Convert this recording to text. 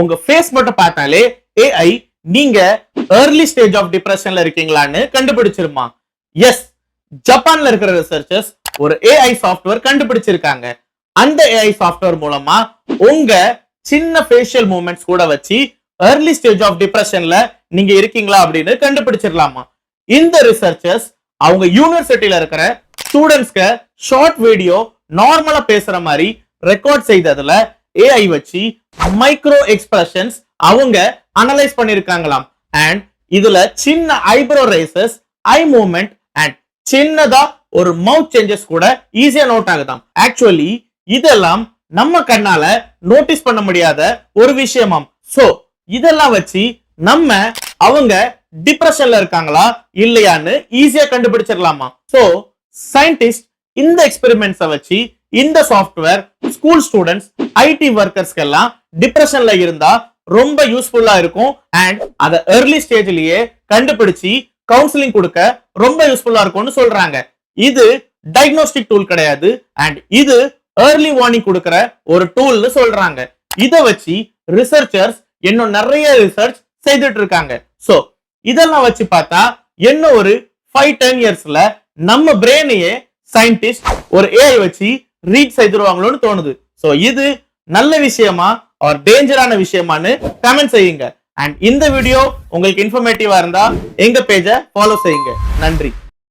உங்க ஃபேஸ் மட்டும் பார்த்தாலே ஏஐ நீங்க ஏர்லி ஸ்டேஜ் ஆஃப் டிப்ரெஷன்ல இருக்கீங்களான்னு கண்டுபிடிச்சிருமா? எஸ் ஜப்பான்ல இருக்கிற ரிசர்ச்சர்ஸ் ஒரு ஏஐ சாஃப்ட்வேர் கண்டுபிடிச்சிருக்காங்க. அந்த ஏஐ சாஃப்ட்வேர் மூலமா உங்க சின்ன ஃபேஷியல் மூமெண்ட்ஸ் கூட வச்சு ஏர்லி ஸ்டேஜ் ஆஃப் டிப்ரெஷன்ல நீங்க இருக்கீங்களா அப்படின்னு கண்டுபிடிச்சிடலாமா இந்த ரிசர்ச்சர்ஸ் அவங்க யூனிவர்சிட்டியில இருக்கிற ஸ்டூடெண்ட்ஸ்க்கு ஷார்ட் வீடியோ நார்மலா பேசுற மாதிரி ரெக்கார்ட் செய்ததுல ஏஐ வச்சு மைக்ரோ எக்ஸ்பிரஷன்ஸ் அவங்க அனலைஸ் பண்ணிருக்காங்களாம். அண்ட் இதுல சின்ன eyebrow raises eye movement and சின்னதா ஒரு மவுத் சேஞ்சஸ் கூட ஈஸியா நோட் ஆகுதாம். ஆக்சுவலி இதெல்லாம் நம்ம கண்ணால நோட்டீஸ் பண்ண முடியாத ஒரு விஷயமாம். சோ இதெல்லாம் வச்சு நம்ம அவங்க டிப்ரெஷன்ல இருக்காங்களா இல்லையான்னு ஈஸியா கண்டுபிடிச்சிடலாமா சோ சயின்டிஸ்ட் இந்த எக்ஸ்பெரிமெண்ட்ஸை வச்சு இந்த சாஃப்ட்வேர் ஸ்கூல் ஸ்டூடெண்ட்ஸ் ஐடி ஒர்க்கர்ஸ்க்கு எல்லாம் டிப்ரெஷன்ல இருந்தா ரொம்ப யூஸ்ஃபுல்லா இருக்கும். அண்ட் அதை ஏர்லி ஸ்டேஜ்லயே கண்டுபிடிச்சு கவுன்சிலிங் கொடுக்க ரொம்ப யூஸ்ஃபுல்லா இருக்கும்னு சொல்றாங்க. இது டயக்னோஸ்டிக் டூல் கிடையாது. அண்ட் இது ஏர்லி வார்னிங் கொடுக்கிற ஒரு டூல்னு சொல்றாங்க. இதை வச்சு ரிசர்ச்சர்ஸ் இன்னும் நிறைய ரிசர்ச் செய்துட்டு இருக்காங்க ஸோ இதெல்லாம் வச்சு பார்த்தா என்ன ஒரு ஃபைவ் டென் இயர்ஸ்ல நம்ம பிரெயினையே சயின்டிஸ்ட் ஒரு ஏஐ வச்சு ரீச் செய்திருவாங்களோன்னு தோணுது. சோ இது நல்ல விஷயமா ஆர் டேஞ்சரான விஷயமான்னு கமெண்ட் செய்யுங்க. அண்ட் இந்த வீடியோ உங்களுக்கு இன்ஃபர்மேட்டிவா இருந்தா எங்க பேஜை ஃபாலோ செய்யுங்க. நன்றி.